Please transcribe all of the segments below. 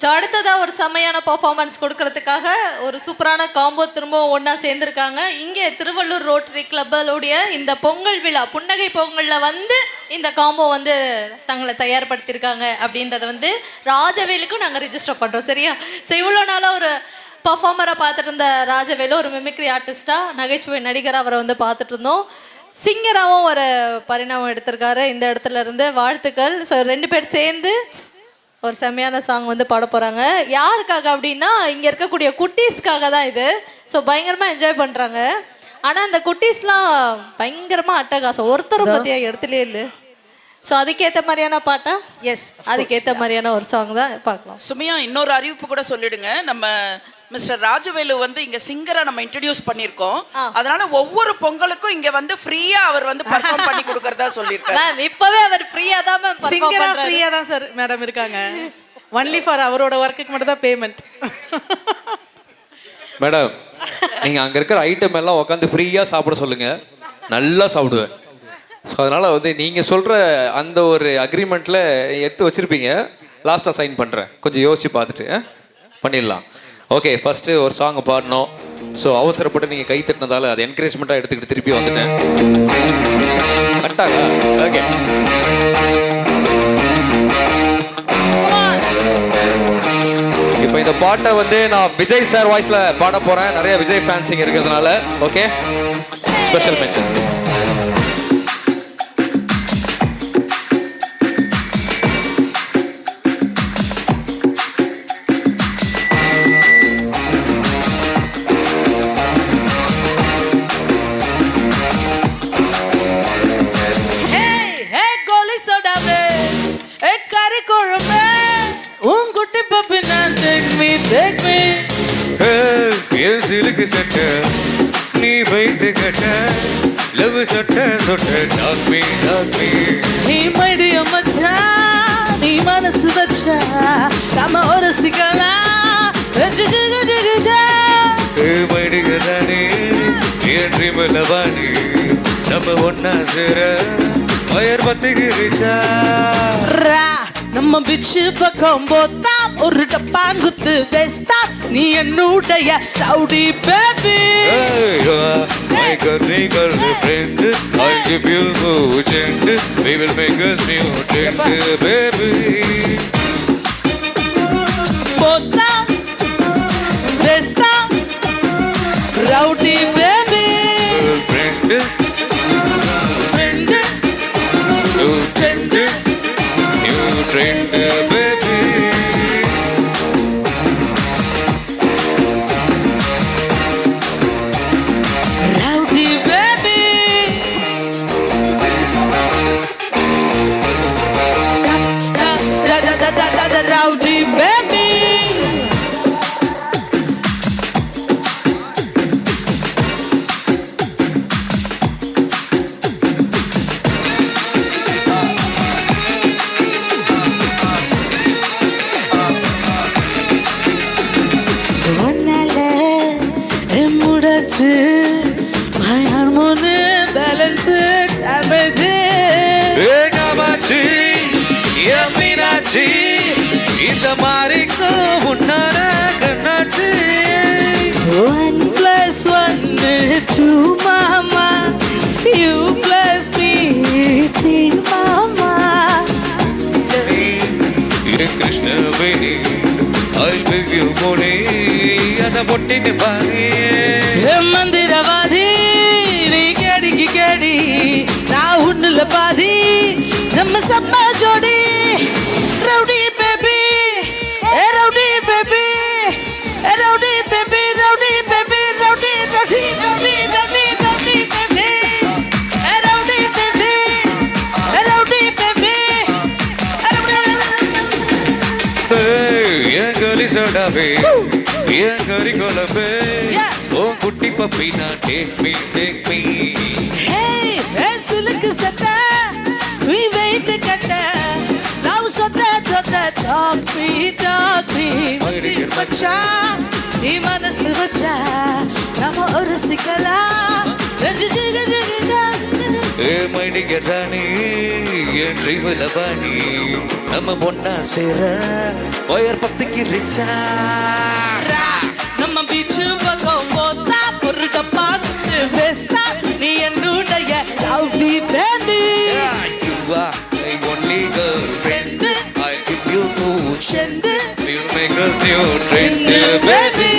So அடுத்ததாக ஒரு செம்மையான பர்ஃபார்மன்ஸ் கொடுக்கறதுக்காக ஒரு சூப்பரான காம்போ திரும்பவும் ஒன்றா சேர்ந்துருக்காங்க. இங்கே திருவள்ளூர் ரோட்டரி கிளப்பலுடைய இந்த பொங்கல் விழா புன்னகை பொங்கலில் வந்து இந்த காம்போ வந்து தங்களை தயார்படுத்தியிருக்காங்க அப்படின்றத வந்து ராஜவேலுக்கும் நாங்கள் ரிஜிஸ்டர் பண்ணுறோம் சரியா? ஸோ இவ்வளோ நாளாக ஒரு பர்ஃபார்மராக பார்த்துட்டு இருந்த ராஜவேலு ஒரு மிமிக்ரி ஆர்டிஸ்டாக நகைச்சுவை நடிகராக அவரை வந்து பார்த்துட்டு இருந்தோம். சிங்கராகவும் ஒரு பரிணாமம் எடுத்திருக்காரு. இந்த இடத்துல இருந்து வாழ்த்துக்கள். ஸோ ரெண்டு பேர் சேர்ந்து ஒரு செம்மையான சாங் வந்து பாட போகிறாங்க யாருக்காக அப்படின்னா இங்கே இருக்கக்கூடிய குட்டீஸ்க்காக தான் இது. ஸோ பயங்கரமாக என்ஜாய் பண்ணுறாங்க ஆனால் அந்த குட்டீஸ்லாம் பயங்கரமாக அட்டகாசம். ஒருத்தரும் பற்றியா இடத்துலயே இல்லை. ஸோ அதுக்கேற்ற மாதிரியான பாட்டா? எஸ் அதுக்கேற்ற மாதிரியான ஒரு சாங் தான் பார்க்கலாம். சுமையா இன்னொரு அறிவிப்பு கூட சொல்லிடுங்க. நம்ம மிஸ்டர் ராஜவேலு வந்து இங்க சிங்கரா நம்ம இன்ட்ரடியூஸ் பண்ணிருக்கோம் அதனால ஒவ்வொரு பொங்கலுக்கும் இங்க வந்து ஃப்ரீயா அவர் வந்து பர்ஃபார்ம் பண்ணி கொடுக்கறதா சொல்லியிருக்காரு. மேம் இப்போவே அவர் ஃப்ரீயாக தான் மேம் சிங்கரா ஃப்ரீயா தான் சார் மேடம் இருக்காங்க. ஒன்லி ஃபார் அவரோட ஒர்க்குக்கு மட்டும் தான் பேமெண்ட் மேடம் நீங்கள் அங்கே இருக்கிற ஐட்டம் எல்லாம் உட்காந்து ஃப்ரீயாக சாப்பிட சொல்லுங்க. நல்லா சாப்பிடுவேன். ஸோ அதனால் வந்து நீங்கள் சொல்கிற அந்த ஒரு அக்ரிமெண்ட்டில் எடுத்து வச்சுருப்பீங்க. லாஸ்ட்டாக சைன் பண்ணுறேன் கொஞ்சம் யோசிச்சு பார்த்துட்டு ஆ? பண்ணிடலாம். ஓகே ஃபஸ்ட்டு ஒரு சாங் பாடணும். ஸோ அவசரப்பட்டு நீங்கள் கை தட்டினதால அது என்கரேஜ்மெண்ட்டாக எடுத்துக்கிட்டு திருப்பி வந்துட்டேன். வந்துட்டாங்க ஓகே இப்போ இந்த பாட்டை வந்து நான் விஜய் சார் வாய்ஸில் பாட போகிறேன் நிறைய விஜய் ஃபேன்ஸிங் இருக்கிறதுனால. Okay special mention take me take me என் சிலுக்கு சட்ட நீ வைத்து கட்ட லவ் சட்ட சொட்ட டாக்மி டாக்மி. நீ மைடிய மச்சான் நீ மனசு வச்சா நாம ஒரு சிக்கலாம் ஜிகு ஜிகு ஜிகு மடிகதானே ஏற்றி மலவானி நம்ம ஒன்னா சேர வயர் பத்துகிறிச்சா ரா நம்ம பிச்சு பக்கம் போத்தா. ஒரு டப்பாங்குத்து வேஸ்தா நீ என்னுடைய rowdy baby Hey, you my girly, girly friend. I'll give you a chance. we will make a new trend, baby. இது Krishnaveni I'll give you money அத மந்திரவாதி நீ கேடிக்கு கேடி நான் உன்னுல பாதி நம்ம சம்மா ஜோடி. கலி சடாவே என் கறி Yeah. உன் குட்டி பப்பி நான் take me take me hey, சிலுக்கு சட்டை we wait கட்ட. லவ் சொத்த சொத்த me talk me மந்திர் மச்சான் நீ மனசு வச்சா நம்ம ஒரு சிக்கலாம் ஜிகு ஜிகு ஜிகு ஏ மைடிக ராணி என் ட்ரீமில் பாணி நம்ம பொண்ணா சேர ஒயர் பத்துக்கு ரிச்சா. நம்ம பீச்சு பக்கம் போத்தா பொருட்ட பார்த்து பேஸ்தா நீ என்னுடைய rowdy baby. You are my only girlfriend. I give you two scent We'll make us new trend, baby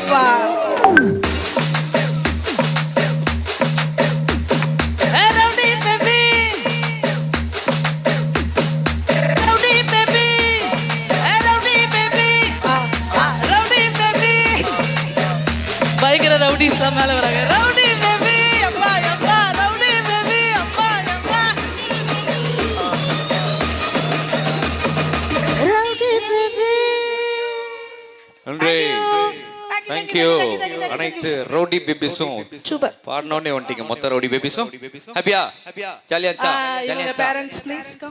baby. பயங்கர ரவுடிஸ் தான் மேல வராங்க. ரவுடி பேபி அப்பா அப்பா ரவுடி பேபி அப்பா அப்பா ரவுடி பேபி நன்றி. Thank you. அனைத்து ரவுடி பேபிஸும் சூப்பர் பாடினோடனே வந்துட்டீங்க. மொத்த ரவுடி பேபிஸும் ஹாப்பியா ஜாலியா இருந்துச்சா ஜாலியா பேரண்ட்ஸ் ப்ளீஸ்